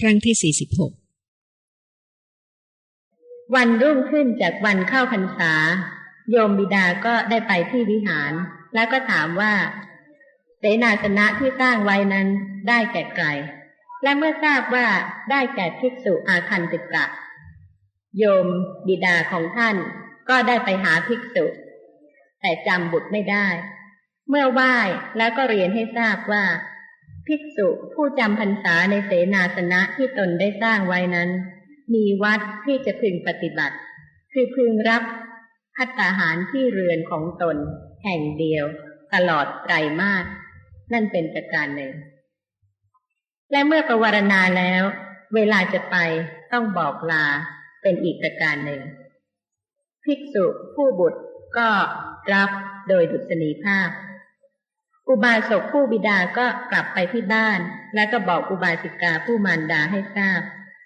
ครั้งที่สี่สิบหกวันรุ่งขึ้นจากวันเข้าพรรษา โยมบิดาก็ได้ไปที่วิหาร แล้วก็ถามว่า เสนาสนะที่สร้างไว้นั้นได้แก่ใคร และเมื่อทราบว่าได้แก่ภิกษุอาคันติกะ โยมบิดาของท่านก็ได้ไปหาภิกษุ แต่จำบุตรไม่ได้ เมื่อไหว้แล้วก็เรียนให้ทราบว่า ภิกษุผู้จำพรรษาในเสนาสนะที่ตนได้สร้างไว้นั้น มีวัดที่จะพึงปฏิบัติ คือพึงรับพัตตาหารที่เรือนของตน แห่งเดียว ตลอดไตรมาสนั่นเป็นประการหนึ่ง และเมื่อประวารณาแล้ว เวลาจะไปต้องบอกลาเป็นอีกประการหนึ่ง ภิกษุผู้บุตรก็รับโดยดุษณีภาพ อุบาสกผู้บิดาก็กลับไปที่บ้าน แล้วก็บอกอุบาสิกาผู้มารดาให้ทราบ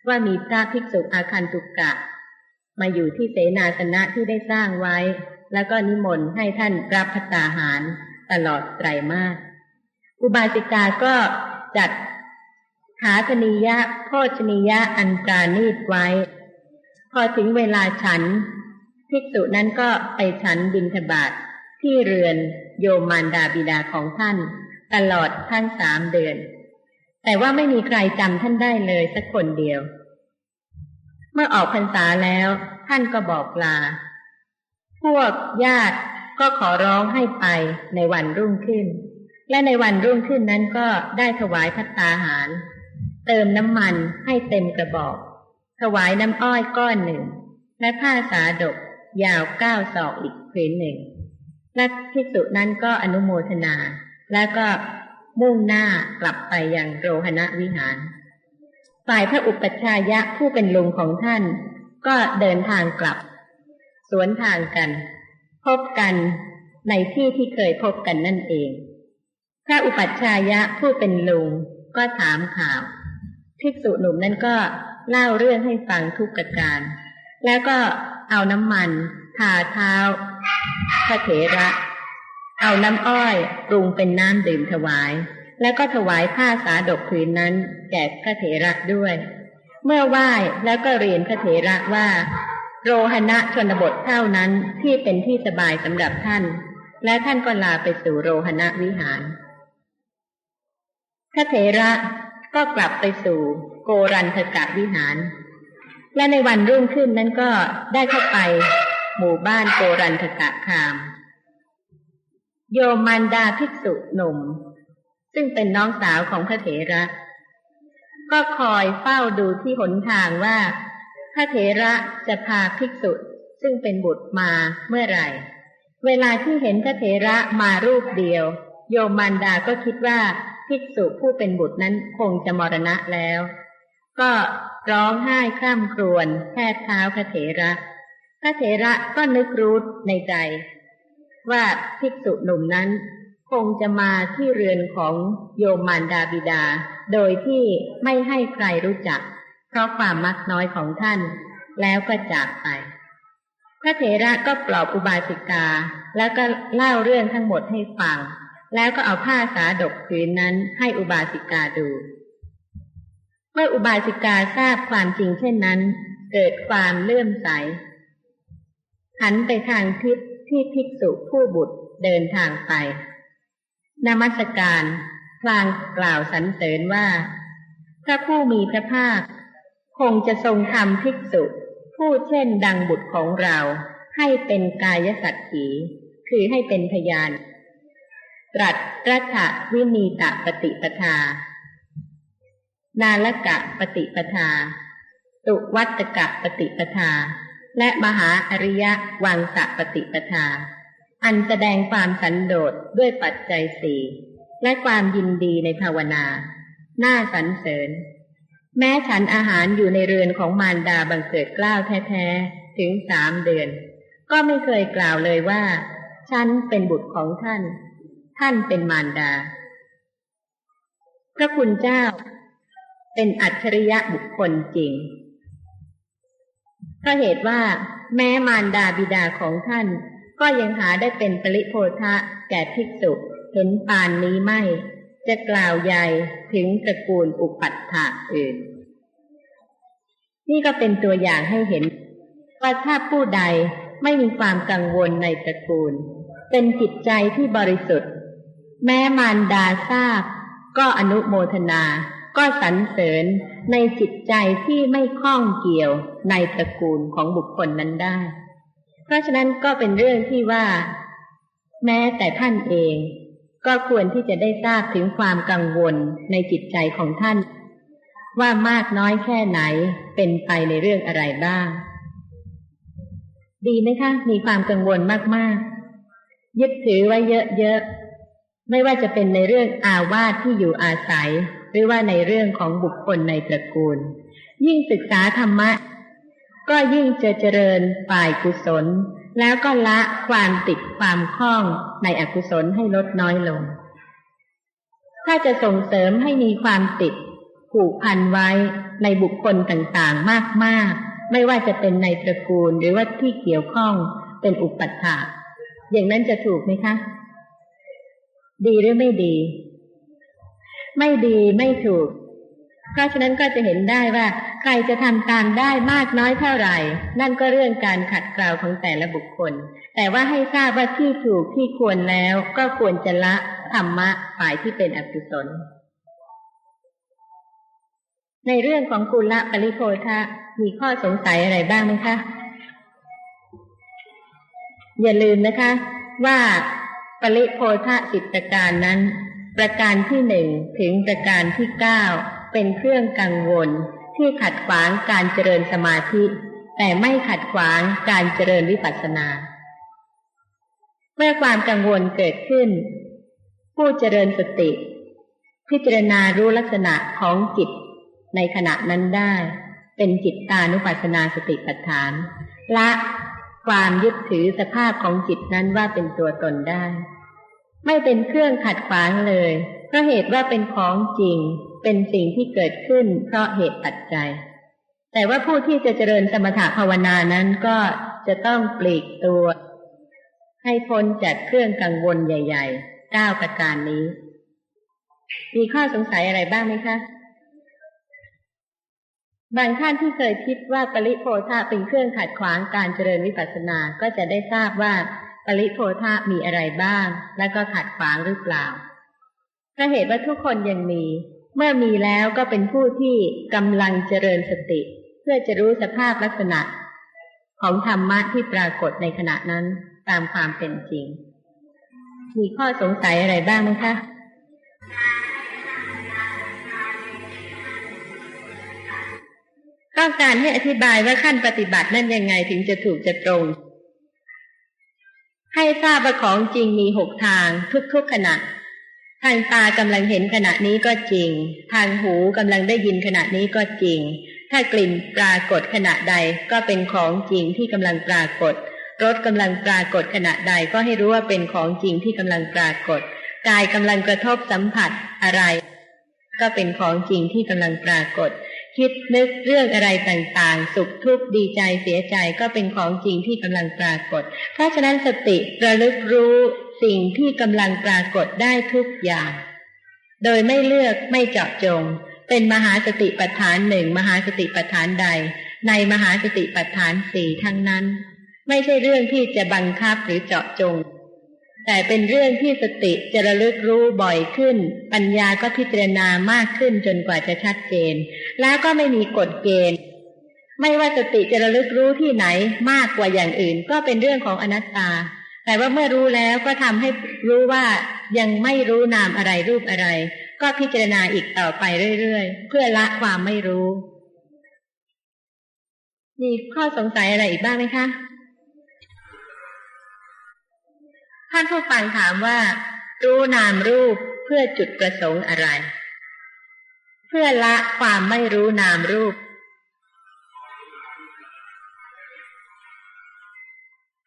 ว่ามีพระภิกษุอาคันตุกกะ มาอยู่ที่เสนาสนะที่ได้สร้างไว้ แล้วก็นิมนต์ให้ท่านรับพัตตาหารตลอดไตรมาสอุบาสิกาก็จัดหาธนิยะโภชนิยะอันปราณีตไว้ พอถึงเวลาฉัน ภิกษุนั้นก็ไปฉันบิณฑบาตที่เรือน โยมมารดาบิดาของท่าน ตลอดทั้งสามเดือน แต่ว่าไม่มีใครจำท่านได้เลยสักคนเดียว เมื่อออกพรรษาแล้วท่านก็บอกลา พวกญาติก็ขอร้องให้ไปในวันรุ่งขึ้น และในวันรุ่งขึ้นนั้นก็ได้ถวายพัตตาหาร เติมน้ำมันให้เต็มกระบอก ถวายน้ำอ้อยก้อนหนึ่ง และผ้าสาดกยาวเก้าศอกอีกผืนหนึ่ง และภิกษุนั้นก็อนุโมทนา แล้วก็มุ่งหน้ากลับไปยังโรหณวิหาร ฝ่ายพระอุปัชฌายะผู้เป็นลุงของท่าน ก็เดินทางกลับ สวนทางกัน พบกันในที่ที่เคยพบกันนั่นเอง พระอุปัชฌายะผู้เป็นลุงก็ถามข่าว ภิกษุหนุ่มนั้นก็เล่าเรื่องให้ฟังทุกประการ แล้วก็เอาน้ำมันทาเท้า พระเถระ เอาน้ำอ้อยปรุงเป็นน้ำดื่มถวาย แล้วก็ถวายผ้าสาดกผืนนั้นแก่พระเถระด้วย เมื่อไหว้แล้วก็เรียนพระเถระว่า โรหณะชนบทเท่านั้นที่เป็นที่สบายสำหรับท่าน และท่านก็ลาไปสู่โรหณะวิหาร พระเถระก็กลับไปสู่โกรันทกะวิหาร และในวันรุ่งขึ้นนั้นก็ได้เข้าไป หมู่บ้านโกรันทกะคาม โยมมันดาภิกษุหนุ่ม ซึ่งเป็นน้องสาวของพระเถระ ก็คอยเฝ้าดูที่หนทางว่า พระเถระจะพาภิกษุซึ่งเป็นบุตรมาเมื่อไหร่ เวลาที่เห็นพระเถระมารูปเดียว โยมมันดาก็คิดว่าภิกษุผู้เป็นบุตรนั้นคงจะมรณะแล้ว ก็ร้องไห้คร่ำครวญแทบเท้าพระเถระ พระเถระก็นึกรู้ในใจ ว่าภิกษุหนุ่มนั้น คงจะมาที่เรือนของโยมมารดาบิดา โดยที่ไม่ให้ใครรู้จัก เพราะความมักน้อยของท่าน แล้วก็จากไป พระเถระก็ปลอบอุบาสิกา แล้วก็เล่าเรื่องทั้งหมดให้ฟัง แล้วก็เอาผ้าสาดกผืนนั้นให้อุบาสิกาดู เมื่ออุบาสิกาทราบความจริงเช่นนั้น เกิดความเลื่อมใส หันไปทางทิศที่ภิกษุผู้บุตรเดินทางไป นมัสการพลางกล่าวสรรเสริญว่า พระผู้มีพระภาค คงจะทรงทำภิกษุ ผู้เช่นดังบุตรของเรา ให้เป็นกายสัตถี คือให้เป็นพยาน ตรัสรัฐวินีตะปฏิปทา นาลกะปฏิปทา ตุวัตกะปฏิปทา และมหาอริยวังสะปฏิปทา อันแสดงความสันโดษด้วยปัจจัยสี่และความยินดีในภาวนา น่าสรรเสริญ แม้ฉันอาหารอยู่ในเรือนของมารดาบังเกิดกล้าวแท้ๆ ถึงสามเดือน ก็ไม่เคยกล่าวเลยว่า ฉันเป็นบุตรของท่าน ท่านเป็นมารดา พระคุณเจ้า เป็นอัจฉริยะบุคคลจริง เพราะเหตุว่าแม้มารดาบิดาของท่าน ก็ยังหาได้เป็นปริโพธะแก่ภิกษุเห็นปานนี้ไม่ จะกล่าวใหญ่ถึงตระกูลอุปัฏฐะอื่น นี่ก็เป็นตัวอย่างให้เห็น ว่าถ้าผู้ใดไม่มีความกังวลในตระกูล เป็นจิตใจที่บริสุทธิ์ แม้มารดาทราบก็อนุโมทนา ก็สรรเสริญในจิตใจที่ไม่คล้องเกี่ยวในตระกูลของบุคคลนั้นได้ เพราะฉะนั้นก็เป็นเรื่องที่ว่า แม้แต่ท่านเอง ก็ควรที่จะได้ทราบถึงความกังวลในจิตใจของท่าน ว่ามากน้อยแค่ไหนเป็นไปในเรื่องอะไรบ้าง ดีไหมคะ มีความกังวลมากๆ ยึดถือไว้เยอะๆไม่ว่าจะเป็นในเรื่องอาวาสที่อยู่อาศัย หรือว่าในเรื่องของบุคคลในตระกูล ยิ่งศึกษาธรรมะ ก็ยิ่งจะเจริญฝ่ายกุศล แล้วก็ละความติดความคล้องในอกุศลให้ลดน้อยลง ถ้าจะส่งเสริมให้มีความติดผูกพันไว้ในบุคคลต่างๆมากๆ ไม่ว่าจะเป็นในตระกูลหรือว่าที่เกี่ยวข้องเป็นอุปัฏฐาอย่างนั้นจะถูกไหมคะ ดีหรือไม่ดี ไม่ดีไม่ถูก เพราะฉะนั้นก็จะเห็นได้ว่า ใครจะทำตามได้มากน้อยเท่าไหร่ นั่นก็เรื่องการขัดเกลาของแต่ละบุคคล แต่ว่าให้ทราบว่าที่ถูกที่ควรแล้วก็ควรจะละธรรมะฝ่ายที่เป็นอกุศลในเรื่องของกุลปริโภทะมีข้อสงสัยอะไรบ้างไหมคะ อย่าลืมนะคะ ว่าปริโภทะสิบประการนั้น ประการที่หนึ่งถึงประการที่เก้าเป็นเครื่องกังวลที่ขัดขวางการเจริญสมาธิ แต่ไม่ขัดขวางการเจริญวิปัสสนา เมื่อความกังวลเกิดขึ้น ผู้เจริญสติ พิจารณารู้ลักษณะของจิตในขณะนั้นได้ เป็นจิตตานุปัสสนาสติปัฏฐาน ละความยึดถือสภาพของจิตนั้นว่าเป็นตัวตนได้ ไม่เป็นเครื่องขัดขวางเลยเพราะเหตุว่าเป็นของจริง เป็นสิ่งที่เกิดขึ้น เพราะเหตุปัจจัย แต่ว่าผู้ที่จะเจริญสมถะภาวนานั้นก็จะต้องปลีกตัว ให้พ้นจากเครื่องกังวลใหญ่ๆเก้าประการนี้ มีข้อสงสัยอะไรบ้างไหมคะบางท่านที่เคยคิดว่าปริโพธาเป็นเครื่องขัดขวางการเจริญวิปัสสนา ก็จะได้ทราบว่า ปริโพธามีอะไรบ้าง และก็ขัดขวางหรือเปล่าถ้าเหตุว่าทุกคนยังมี เมื่อมีแล้วก็เป็นผู้ที่กำลังเจริญสติ เพื่อจะรู้สภาพลักษณะ ของธรรมะที่ปรากฏในขณะนั้นตามความเป็นจริง มีข้อสงสัยอะไรบ้างไหมคะต้องการให้อธิบายว่าขั้นปฏิบัตินั่นยังไงถึงจะถูกจะตรง ให้ทราบว่าของจริงมีหกทางทุกๆขณะ ทางตากำลังเห็นขณะนี้ก็จริง ทางหูกำลังได้ยินขณะนี้ก็จริง ถ้ากลิ่นปรากฏขณะใดก็เป็นของจริงที่กำลังปรากฏรสกำลังปรากฏขณะใดก็ให้รู้ว่าเป็นของจริงที่กำลังปรากฏ กายกำลังกระทบสัมผัสอะไร ก็เป็นของจริงที่กำลังปรากฏ คิดนึกเรื่องอะไรต่างๆ สุขทุกข์ดีใจเสียใจก็เป็นของจริงที่กำลังปรากฏ เพราะฉะนั้นสติระลึกรู้สิ่งที่กำลังปรากฏได้ทุกอย่าง โดยไม่เลือกไม่เจาะจง เป็นมหาสติปัฏฐานหนึ่งมหาสติปัฏฐานใด ในมหาสติปัฏฐานสี่ทั้งนั้น ไม่ใช่เรื่องที่จะบังคับหรือเจาะจง แต่เป็นเรื่องที่สติจะระลึกรู้บ่อยขึ้น ปัญญาก็พิจารณามากขึ้นจนกว่าจะชัดเจน แล้วก็ไม่มีกฎเกณฑ์ ไม่ว่าสติจะระลึกรู้ที่ไหนมากกว่าอย่างอื่น ก็เป็นเรื่องของอนัตตา แต่ว่าเมื่อรู้แล้วก็ทำให้รู้ว่ายังไม่รู้นามอะไรรูปอะไร ก็พิจารณาอีกต่อไปเรื่อยๆ เพื่อละความไม่รู้มีข้อสงสัยอะไรอีกบ้างไหมคะ ท่านผู้ฟังถามว่า รู้นามรูปเพื่อจุดประสงค์อะไร เพื่อละความไม่รู้นามรูป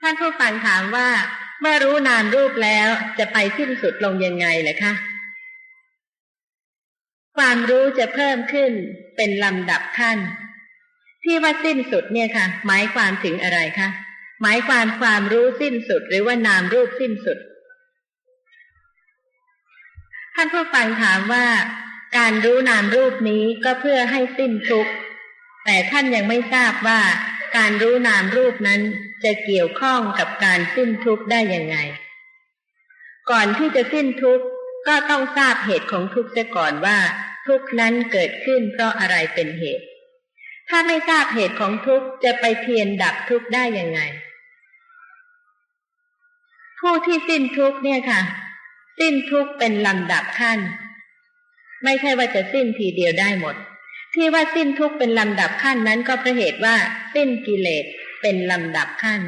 ท่านผู้ฟังถามว่า เมื่อรู้นามรูปแล้วจะไปสิ้นสุดลงยังไงเลยคะความรู้จะเพิ่มขึ้นเป็นลำดับขั้น ที่ว่าสิ้นสุดเนี่ยค่ะ หมายความถึงอะไรคะ หมายความความรู้สิ้นสุด หรือว่านามรูปสิ้นสุด ท่านผู้ฟังถามว่าการรู้นามรูปนี้ก็เพื่อให้สิ้นทุกข์ แต่ท่านยังไม่ทราบว่า การรู้นามรูปนั้นจะเกี่ยวข้องกับการสิ้นทุกข์ได้ยังไง ก่อนที่จะสิ้นทุกข์ก็ต้องทราบเหตุของทุกข์เสียก่อนว่า ทุกข์นั้นเกิดขึ้นเพราะอะไรเป็นเหตุ ถ้าไม่ทราบเหตุของทุกข์จะไปเพียรดับทุกข์ได้ยังไง ผู้ที่สิ้นทุกเนี่ยค่ะ สิ้นทุกเป็นลำดับขั้น ไม่ใช่ว่าจะสิ้นทีเดียวได้หมด ที่ว่าสิ้นทุกเป็นลำดับขั้นนั้นก็เพราะเหตุว่า สิ้นกิเลสเป็นลำดับขั้น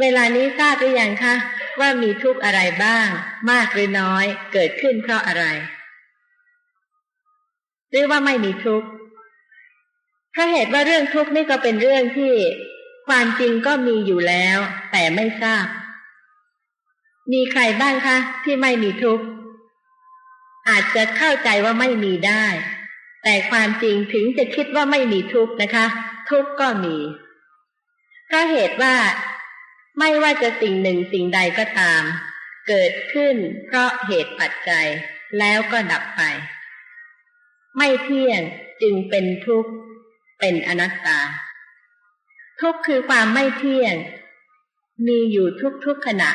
เวลานี้ทราบหรือยังคะว่ามีทุกอะไรบ้าง มากหรือน้อย เกิดขึ้นเพราะอะไรหรือว่าไม่มีทุกข์เพราะเหตุว่าเรื่องทุกข์นี่ก็เป็นเรื่องที่ความจริงก็มีอยู่แล้ว แต่ไม่ทราบ มีใครบ้างคะที่ไม่มีทุกข์อาจจะเข้าใจว่าไม่มีได้ แต่ความจริงถึงจะคิดว่าไม่มีทุกข์นะคะ ทุกข์ก็มีเพราะเหตุว่าไม่ว่าจะสิ่งหนึ่งสิ่งใดก็ตาม เกิดขึ้นเพราะเหตุปัจจัยแล้วก็ดับไป ไม่เที่ยงจึงเป็นทุกข์ เป็นอนัตตา ทุกข์คือความไม่เที่ยง มีอยู่ทุกๆขณะ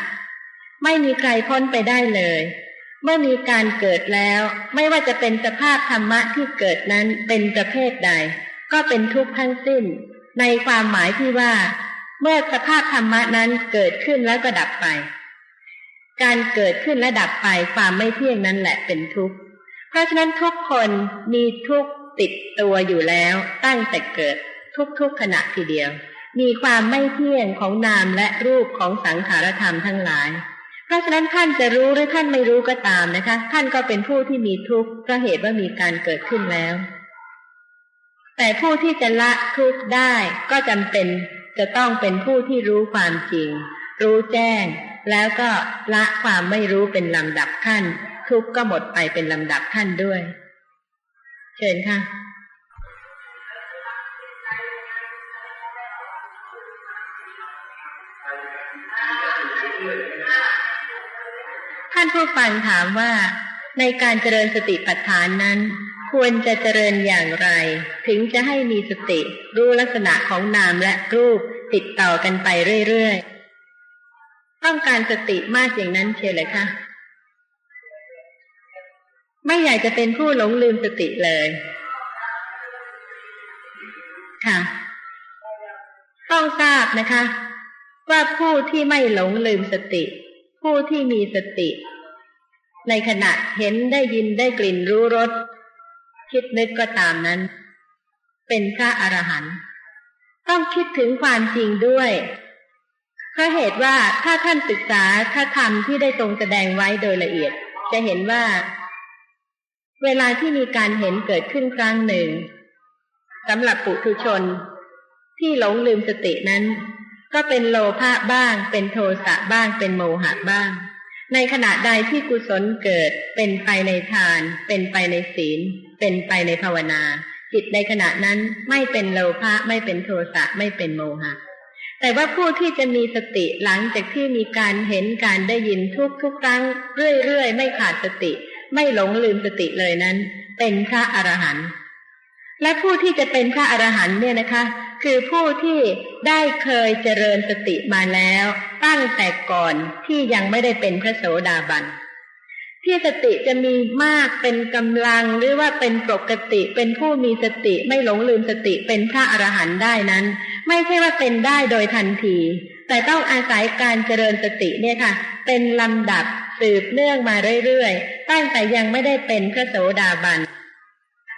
ไม่มีใครพ้นไปได้เลย เมื่อมีการเกิดแล้ว ไม่ว่าจะเป็นสภาพธรรมะที่เกิดนั้นเป็นประเภทใด ก็เป็นทุกข์ทั้งสิ้น ในความหมายที่ว่า เมื่อสภาพธรรมะนั้นเกิดขึ้นแล้วก็ดับไป การเกิดขึ้นและดับไปความไม่เที่ยงนั้นแหละเป็นทุกข์ เพราะฉะนั้นทุกคนมีทุกข์ติดตัวอยู่แล้วตั้งแต่เกิดทุกๆขณะทีเดียว มีความไม่เที่ยงของนามและรูปของสังขารธรรมทั้งหลาย เพราะฉะนั้นท่านจะรู้หรือท่านไม่รู้ก็ตามนะคะ ท่านก็เป็นผู้ที่มีทุกข์เพราะเหตุว่ามีการเกิดขึ้นแล้ว แต่ผู้ที่จะละทุกข์ได้ก็จำเป็นจะต้องเป็นผู้ที่รู้ความจริง รู้แจ้ง แล้วก็ละความไม่รู้เป็นลำดับขั้น ทุกข์ก็หมดไปเป็นลำดับขั้นด้วย เชิญค่ะ ท่านผู้ฟังถามว่า ในการเจริญสติปัฏฐานนั้น ควรจะเจริญอย่างไร ถึงจะให้มีสติ รู้ลักษณะของนามและรูปติดต่อกันไปเรื่อยๆ ต้องการสติมากอย่างนั้นเชียวเลยค่ะ ไม่อยากจะเป็นผู้หลงลืมสติเลย ค่ะ ต้องทราบนะคะ ว่าผู้ที่ไม่หลงลืมสติ ผู้ที่มีสติ ในขณะเห็นได้ยินได้กลิ่นรู้รสคิดนึกก็ตามนั้น เป็นพระอรหันต์ต้องคิดถึงความจริงด้วยเพราะเหตุว่าถ้าท่านศึกษาถ้าธรรมที่ได้ทรงแสดงไว้โดยละเอียด จะเห็นว่า เวลาที่มีการเห็นเกิดขึ้นครั้งหนึ่งสำหรับปุถุชน ที่หลงลืมสตินั้น ก็เป็นโลภะบ้าง เป็นโทสะบ้าง เป็นโมหะบ้าง ในขณะใดที่กุศลเกิด เป็นไปในทาน เป็นไปในศีล เป็นไปในภาวนา จิตในขณะนั้นไม่เป็นโลภะไม่เป็นโทสะไม่เป็นโมหะ แต่ว่าผู้ที่จะมีสติหลังจากที่มีการเห็นการได้ยินทุกทุกครั้ง เรื่อยๆ ไม่ขาดสติ ไม่หลงลืมสติเลยนั้น เป็นพระอรหันต์และผู้ที่จะเป็นพระอรหันต์เนี่ยนะคะ คือผู้ที่ได้เคยเจริญสติมาแล้ว ตั้งแต่ก่อนที่ยังไม่ได้เป็นพระโสดาบันที่สติจะมีมากเป็นกำลังหรือว่าเป็นปกติเป็นผู้มีสติไม่หลงลืมสติเป็นพระอรหันต์ได้นั้น ไม่ใช่ว่าเป็นได้โดยทันที แต่ต้องอาศัยการเจริญสติเนี่ยค่ะ เป็นลำดับสืบเนื่องมาเรื่อยๆตั้งแต่ยังไม่ได้เป็นพระโสดาบัน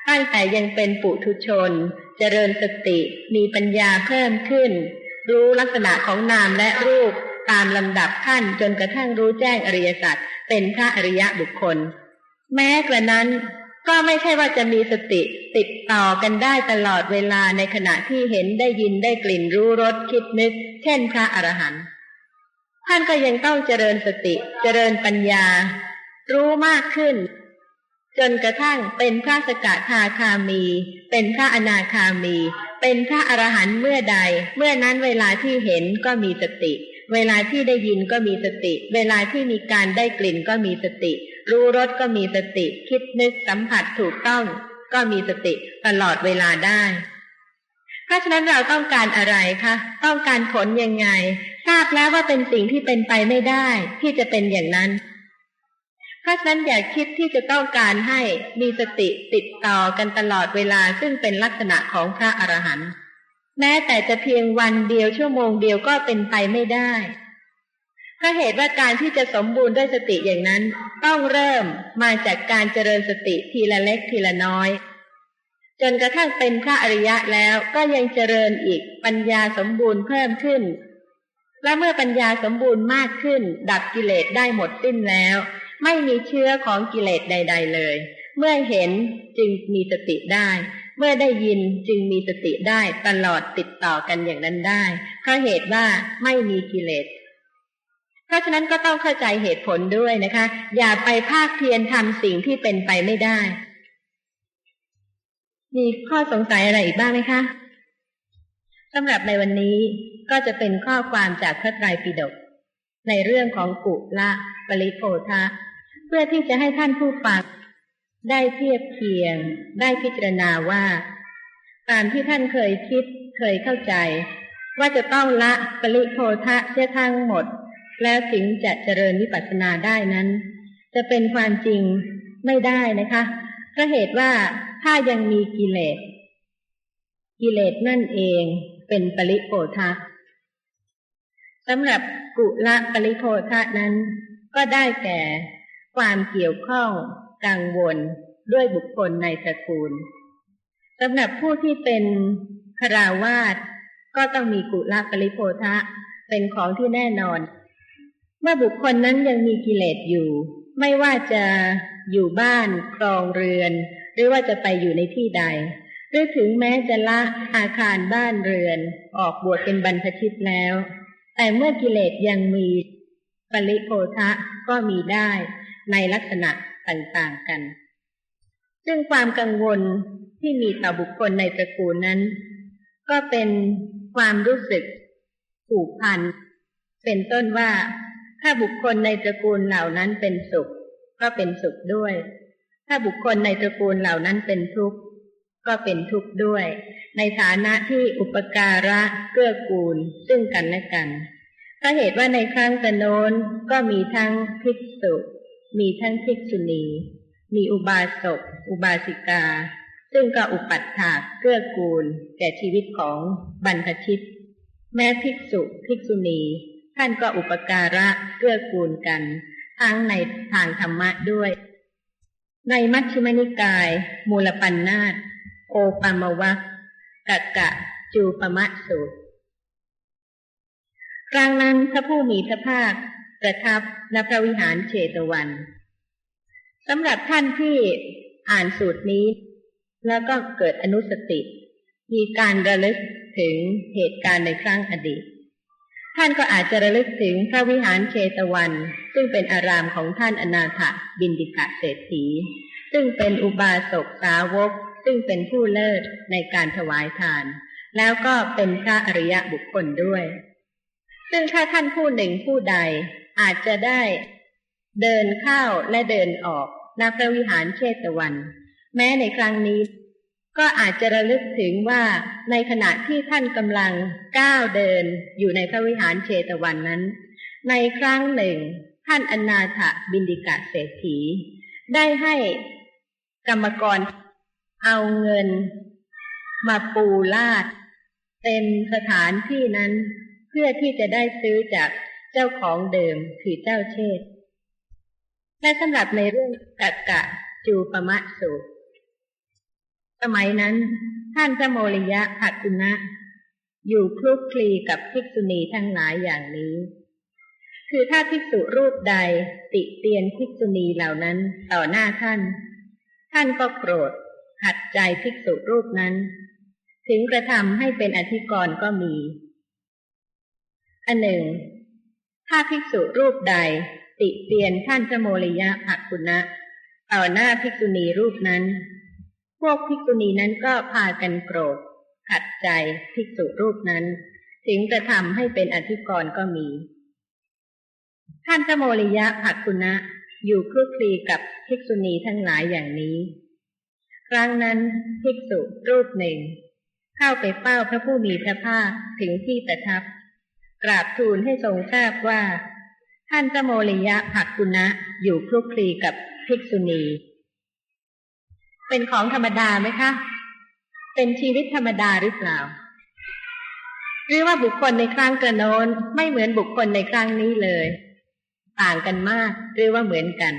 ตั้งแต่ยังเป็นปุถุชน เจริญสติมีปัญญาเพิ่มขึ้น รู้ลักษณะของนามและรูปตามลำดับขั้นจนกระทั่งรู้แจ้งอริยสัจเป็นพระอริยะบุคคล แม้กระนั้นก็ไม่ใช่ว่าจะมีสติติดต่อกันได้ตลอดเวลาในขณะที่เห็นได้ยินได้กลิ่นรู้รสคิดนึก เช่นพระอรหันต์ท่านก็ยังต้องเจริญสติเจริญปัญญา รู้มากขึ้น จนกระทั่งเป็นพระสกทาคามี เป็นพระอนาคามี เป็นพระอรหันต์เมื่อใด เมื่อนั้นเวลาที่เห็นก็มีสติ เวลาที่ได้ยินก็มีสติ เวลาที่มีการได้กลิ่นก็มีสติ รู้รสก็มีสติ คิดนึกสัมผัสถูกต้อง ก็มีสติตลอดเวลาได้เพราะฉะนั้นเราต้องการอะไรคะ ต้องการผลยังไง ทราบแล้วว่าเป็นสิ่งที่เป็นไปไม่ได้ ที่จะเป็นอย่างนั้น เพราะฉะนั้นอย่าคิดที่จะต้องการให้มีสติติดต่อกันตลอดเวลาซึ่งเป็นลักษณะของพระอรหันต์แม้แต่จะเพียงวันเดียวชั่วโมงเดียวก็เป็นไปไม่ได้เพราะเหตุว่าการที่จะสมบูรณ์ด้วยสติอย่างนั้น ต้องเริ่มมาจากการเจริญสติทีละเล็กทีละน้อย จนกระทั่งเป็นพระอริยะแล้วก็ยังเจริญอีกปัญญาสมบูรณ์เพิ่มขึ้น และเมื่อปัญญาสมบูรณ์มากขึ้น ดับกิเลสได้หมดสิ้นแล้ว ไม่มีเชื้อของกิเลสใด ๆ เลย เมื่อเห็นจึงมีสติได้ เมื่อได้ยินจึงมีสติได้ตลอดติดต่อกันอย่างนั้นได้เพราะเหตุว่าไม่มีกิเลสเพราะฉะนั้นก็ต้องเข้าใจเหตุผลด้วยนะคะ อย่าไปภาคเพียรทำสิ่งที่เป็นไปไม่ได้ มีข้อสงสัยอะไรอีกบ้างไหมคะสำหรับในวันนี้ก็จะเป็นข้อความจากพระไตรปิฎกในเรื่องของกุละปริโภทะ พื่อที่จะให้ท่านผู้ฟังได้เทียบเคียง ได้พิจารณาว่าตามที่ท่านเคยคิดเคยเข้าใจ ว่าจะต้องละปริโพธะเสียทั้งหมด แล้วถึงจะเจริญวิปัสสนาได้นั้น จะเป็นความจริงไม่ได้นะคะเพราะเหตุว่าถ้ายังมีกิเลส กิเลสนั่นเองเป็นปริโพธะสำหรับกุละปริโพธะนั้น ก็ได้แก่ ความเกี่ยวข้องกังวลด้วยบุคคลในตระกูลสำหรับผู้ที่เป็นคราวาสก็ต้องมีกุลปริโพธะเป็นของที่แน่นอน เมื่อบุคคลนั้นยังมีกิเลสอยู่ ไม่ว่าจะอยู่บ้านครองเรือน หรือว่าจะไปอยู่ในที่ใด หรือถึงแม้จะละอาคารบ้านเรือน ออกบวชเป็นบรรพชิตแล้ว แต่เมื่อกิเลสยังมีปริโพธะก็มีได้ ในลักษณะต่างๆกัน ซึ่งความกังวลที่มีต่อบุคคลในตระกูลนั้น ก็เป็นความรู้สึกผูกพัน เป็นต้นว่า ถ้าบุคคลในตระกูลเหล่านั้นเป็นสุข ก็เป็นสุขด้วย ถ้าบุคคลในตระกูลเหล่านั้นเป็นทุกข์ ก็เป็นทุกข์ด้วย ในฐานะที่อุปการะเกื้อกูลซึ่งกันและกันเพราะเหตุว่าในครั้งตะโน้นก็มีทั้งภิกษุ มีทั้งภิกษุณี มีอุบาสก อุบาสิกา ซึ่งก็อุปัฏฐากเกื้อกูล แก่ชีวิตของบรรพชิต แม้ภิกษุภิกษุณี ท่านก็อุปการะเกื้อกูลกัน ทั้งในทางธรรมะด้วย ในมัชฌิมนิกาย มูลปัญนาตโอปามวัคกะกะ จูปมะสูตรครั้งนั้นพระผู้มีพระภาค ประทับณพระวิหารเชตวันสำหรับท่านที่อ่านสูตรนี้ แล้วก็เกิดอนุสติ มีการระลึกถึงเหตุการณ์ในครั้งอดีต ท่านก็อาจจะระลึกถึงพระวิหารเชตวัน ซึ่งเป็นอารามของท่านอนาถบินดิกะเศรษฐี ซึ่งเป็นอุบาสกสาวก ซึ่งเป็นผู้เลิศในการถวายทาน แล้วก็เป็นพระอริยะบุคคลด้วย ซึ่งถ้าท่านผู้หนึ่งผู้ใด อาจจะได้เดินเข้าและเดินออกณพระวิหารเชตวัน แม้ในครั้งนี้ ก็อาจจะระลึกถึงว่าในขณะที่ท่านกำลังก้าวเดินอยู่ในพระวิหารเชตวันนั้น ในครั้งหนึ่ง ท่านอนาถบินดิกะเศรษฐี ได้ให้กรรมกรเอาเงิน มาปูลาด เต็มสถานที่นั้นเพื่อที่จะได้ซื้อจาก เจ้าของเดิมคือเจ้าเชษและสำหรับในเรื่องกักกะจูปมะสูตร สมัยนั้น ท่านพระโมริยะภักุณะ อยู่คลุกคลีกับภิกษุณีทั้งหลายอย่างนี้ คือถ้าภิกษุรูปใดติเตียนภิกษุณีเหล่านั้นต่อหน้าท่าน ท่านก็โกรธขัดใจภิกษุรูปนั้น ถึงกระทำให้เป็นอธิกรณ์ก็มีอันหนึ่ง ถ้าภิกษุรูปใด ติเตียนท่านพระโมริยะภักุณะต่อหน้าภิกษุณีรูปนั้น พวกภิกษุณีนั้นก็พากันโกรธ ขัดใจภิกษุรูปนั้น ถึงจะทำให้เป็นอธิกรณ์ก็มี ท่านพระโมริยะภักุณะอยู่คลุกคลีกับภิกษุณีทั้งหลายอย่างนี้ ครั้งนั้นภิกษุรูปหนึ่ง เข้าไปเฝ้าพระผู้มีพระภาคถึงที่ประทับ กราบทูลให้ทรงทราบว่า ท่านพระโมริยะผักกุณะอยู่คลุกคลีกับภิกษุณี เป็นของธรรมดาไหมคะ เป็นชีวิตธรรมดาหรือเปล่า หรือว่าบุคคลในครั้งกระโน้นไม่เหมือนบุคคลในครั้งนี้เลย ต่างกันมากหรือว่าเหมือนกัน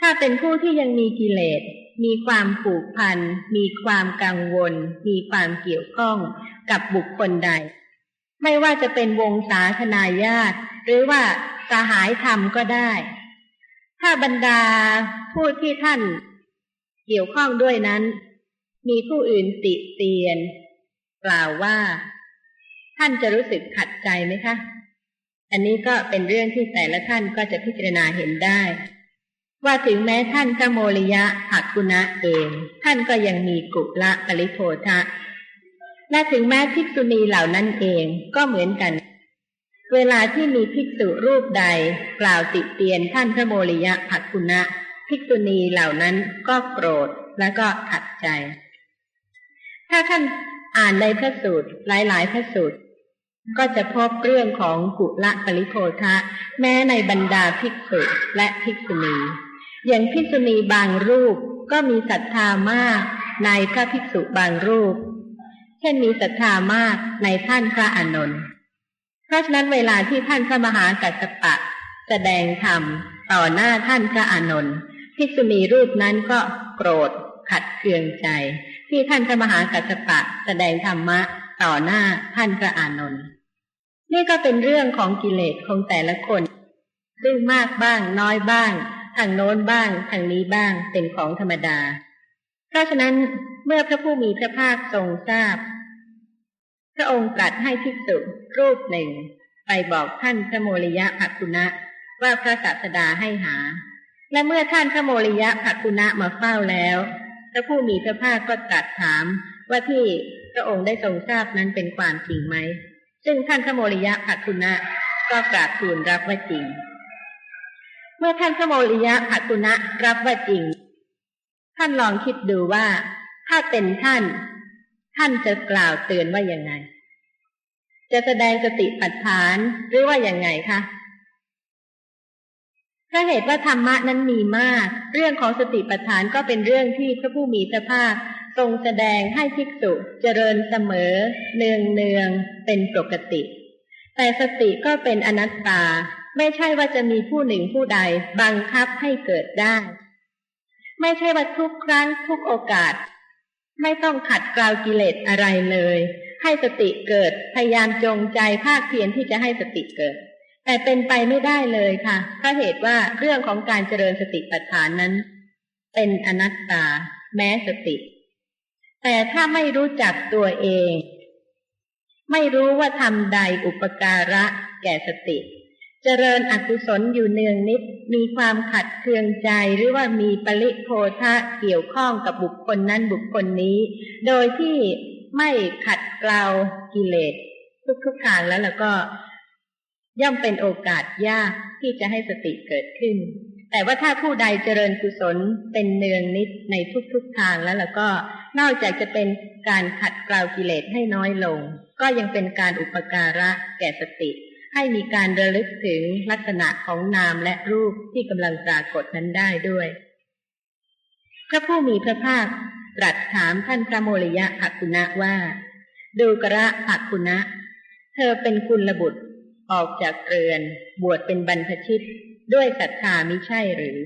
ถ้าเป็นผู้ที่ยังมีกิเลสมีความผูกพัน มีความกังวล มีความเกี่ยวข้องกับบุคคลใด ไม่ว่าจะเป็นวงศาคณาญาติ หรือว่าสหายธรรมก็ได้ ถ้าบรรดาผู้ที่ท่านเกี่ยวข้องด้วยนั้น มีผู้อื่นติเตียน กล่าวว่า ท่านจะรู้สึกขัดใจไหมคะ อันนี้ก็เป็นเรื่องที่แต่ละท่านก็จะพิจารณาเห็นได้ ว่าถึงแม้ท่านพระโมริยะหักุณะเอง ท่านก็ยังมีกุละปริโภทะ และถึงแม้ภิกษุณีเหล่านั้นเองก็เหมือนกัน เวลาที่มีภิกษุรูปใดกล่าวติเตียนท่านพระโมริยะหักุณะภิกษุณีเหล่านั้นก็โกรธและก็ขัดใจ ถ้าท่านอ่านในพระสูตรหลาย ๆ พระสูตร ก็จะพบเรื่องของกุละปริโภทะแม้ในบรรดาภิกษุและภิกษุณี อย่างภิกษุณีบางรูปก็มีศรัทธามากในพระภิกษุบางรูป เช่นมีศรัทธามากในท่านพระอานนท์เพราะฉะนั้นเวลาที่ท่านพระมหากัสสปะ แสดงธรรมต่อหน้าท่านพระอานนท์ภิกษุณีรูปนั้นก็โกรธขัดเคืองใจ ที่ท่านพระมหากัสสปะ แสดงธรรมะต่อหน้าท่านพระอานนท์นี่ก็เป็นเรื่องของกิเลสของแต่ละคน ซึ่งมากบ้างน้อยบ้าง ทางโน้นบ้าง ทางนี้บ้างเป็นของธรรมดา เพราะฉะนั้น เมื่อพระผู้มีพระภาคทรงทราบ พระองค์ตรัสให้ภิกษุรูปหนึ่ง ไปบอกท่านพระโมริยะภักุณะว่าพระศาสดาให้หา และเมื่อท่านพระโมริยะภักุณะมาเฝ้าแล้ว พระผู้มีพระภาคก็ตรัสถามว่าที่พระองค์ได้ทรงทราบนั้นเป็นความจริงไหม ซึ่งท่านพระโมริยะภักุณะก็กราบทูลรับว่าจริง เมื่อท่านพระโมริยะภักุณะรับว่าจริง ท่านลองคิดดูว่า ถ้าเป็นท่าน ท่านจะกล่าวเตือนว่ายังไง จะแสดงสติปัฏฐานหรือว่ายังไงคะถ้าเหตุว่าธรรมะนั้นมีมาก เรื่องของสติปัฏฐานก็เป็นเรื่องที่พระผู้มีพระภาคทรงแสดงให้ภิกษุเจริญเสมอ เนืองเนืองเป็นปกติ แต่สติก็เป็นอนัตตา ไม่ใช่ว่าจะมีผู้หนึ่งผู้ใดบังคับให้เกิดได้ ไม่ใช่ว่าทุกครั้งทุกโอกาส ไม่ต้องขัดกลาวกิเลสอะไรเลย ให้สติเกิดพยายามจงใจภาคเพียรที่จะให้สติเกิด แต่เป็นไปไม่ได้เลยค่ะเพราะเหตุว่าเรื่องของการเจริญสติปัฏฐานนั้น เป็นอนัตตา แม้สติ แต่ถ้าไม่รู้จักตัวเอง ไม่รู้ว่าทำใดอุปการะแก่สติ เจริญอกุศลอยู่เนืองนิด มีความขัดเคืองใจหรือว่ามีปริโพธะเกี่ยวข้องกับบุคคลนั้นบุคคลนี้ โดยที่ไม่ขัดเกลากิเลส ทุกๆทางแล้วแล้วก็ ย่อมเป็นโอกาสยากที่จะให้สติเกิดขึ้น แต่ว่าถ้าผู้ใดเจริญกุศลเป็นเนืองนิดในทุกๆทางแล้วแล้วก็ นอกจากจะเป็นการขัดเกลากิเลสให้น้อยลง ก็ยังเป็นการอุปการะแก่สติ ให้มีการระลึกถึงลักษณะของนามและรูปที่กำลังปรากฏนั้นได้ด้วย พระผู้มีพระภาคตรัสถามท่านพระโมริยะภักุณะว่า ดูกระภักุณะ เธอเป็นกุลบุตรออกจากเรือน บวชเป็นบรรพชิตด้วยศรัทธามิใช่หรือ